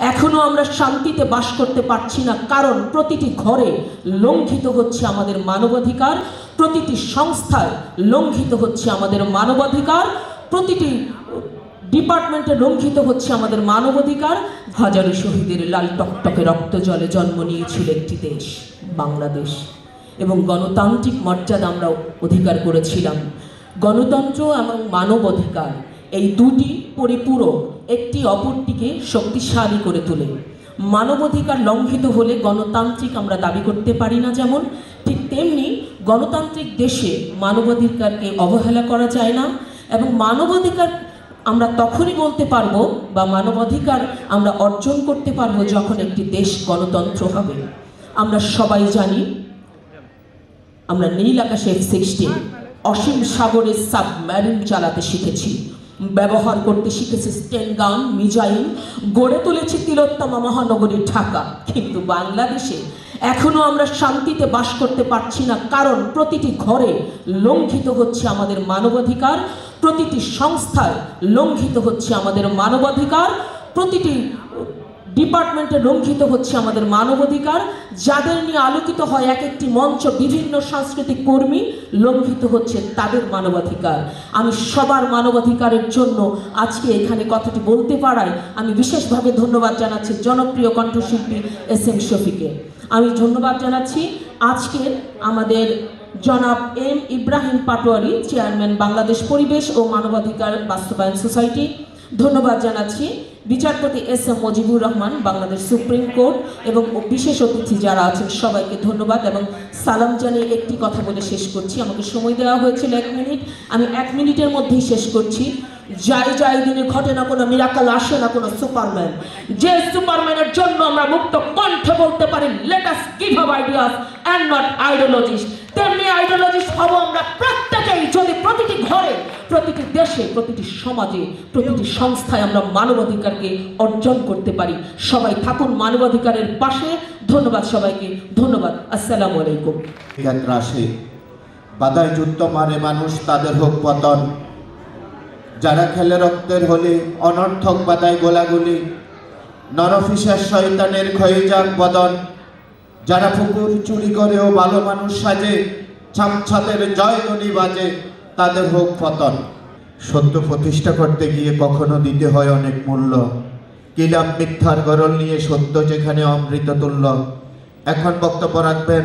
এখনও আমরা শান্তিতে বাস করতে পারছি না। কারণ প্রতিটি ঘরে লঙ্ঘিত হচ্ছে আমাদের মানবাধিকার, প্রতিটি সংস্থায় লঙ্ঘিত হচ্ছে আমাদের মানবাধিকার, প্রতিটি ডিপার্টমেন্টে লঙ্ঘিত হচ্ছে আমাদের মানবাধিকার। হাজারো শহীদের লাল টকটকে রক্ত জলে জন্ম নিয়েছিল একটি দেশ, বাংলাদেশ। এবং গণতান্ত্রিক মর্যাদা আমরা অধিকার করেছিলাম। গণতন্ত্র এবং মানব অধিকার এই দুটি পরিপূরক একটি অপরটিকে শক্তিশালী করে তোলে। মানবাধিকার লঙ্ঘিত হলে গণতান্ত্রিক আমরা দাবি করতে পারি না যেমন, ঠিক তেমনি গণতান্ত্রিক দেশে মানবাধিকারকে অবহেলা করা যায় না এবং মানবাধিকার আমরা তখনই বলতে পারব বা মানবাধিকার আমরা অর্জন করতে পারব যখন একটি দেশ গণতন্ত্র হবে। আমরা সবাই জানি, আমরা নীল আকাশে এফ সিক্সটিন অসীম সাগরের সাবমেরিন চালাতে শিখেছি। ব্যবহার করতে শিখেছে স্টেনগান মিজাইল, গড়ে তুলেছে তিলোত্তমা মহানগরী ঢাকা। কিন্তু বাংলাদেশে এখনও আমরা শান্তিতে বাস করতে পারছি না, কারণ প্রতিটি ঘরে লঙ্ঘিত হচ্ছে আমাদের মানবাধিকার, প্রতিটি সংস্থায় লঙ্ঘিত হচ্ছে আমাদের মানবাধিকার, প্রতিটি ডিপার্টমেন্টে লঙ্ঘিত হচ্ছে আমাদের মানবাধিকার, যাদের নিয়ে আলোকিত হয় এক একটি মঞ্চ বিভিন্ন সাংস্কৃতিক কর্মী লঙ্ঘিত হচ্ছে তাদের মানবাধিকার। আমি সবার মানবাধিকারের জন্য আজকে এখানে কথাটি বলতে পারায় আমি বিশেষভাবে ধন্যবাদ জানাচ্ছি জনপ্রিয় কণ্ঠশিল্পী এস এম শফিকে। আমি ধন্যবাদ জানাচ্ছি আজকের আমাদের জনাব এম ইব্রাহিম পাটোয়ারি, চেয়ারম্যান বাংলাদেশ পরিবেশ ও মানবাধিকার বাস্তবায়ন সোসাইটি। ধন্যবাদ জানাচ্ছি বিচারপতি S M Mujibur Rahman, Bangladesh supreme court এবং বিশেষ অতিথি যারা আছেন সবাইকে ধন্যবাদ এবং সালাম জানিয়ে একটি কথা বলে শেষ করছি। আমাকে সময় দেওয়া হয়েছিল এক মিনিট। আমি এক মিনিটের মধ্যেই শেষ করছি। যাই যাই দিনে ঘটে না কোনো মিরাকাল আসে না কোনো সুপারম্যান যে সুপারম্যানের জন্য আমরা মুক্ত কণ্ঠে বলতে পারি let us give up ideas and not ideologist তেমনি আইডিওলজিস্ট হব আমরা প্রত্যেকেই যদি প্রতিটি ঘরে, প্রতিটি দেশে, প্রতিটি সমাজে, প্রতিটি সংস্থায় আমরা মানবাধিকারকে অর্জন করতে পারি, সবাই থাকুন মানবাধিকারের পাশে। ধন্যবাদ সবাইকে, ধন্যবাদ, আসসালামু আলাইকুম। আসে, বাধায় যুদ্ধ মারে মানুষ তাদের হোক পতন। যারা খেলে রক্তের হলে, অনর্থক বাধায় গোলাগুলি। নরফিসার শয়তানের ক্ষয়ে যাক বদন। যারা পুকুর চুরি করেও ভালো মানুষ সাজে ছামছাদের ধ্বনি বাজে, তাদের হোক পতন। সত্য প্রতিষ্ঠা করতে গিয়ে কখনো দিতে হয় অনেক মূল্য। কিলাম মিথ্যার গরল নিয়ে সত্য যেখানে অমৃত তুল্য। এখন বক্তব্য রাখবেন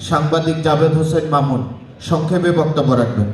সাংবাদিক জাভেদ হোসেন মামুন। সংক্ষেপে বক্তব্য রাখবেন।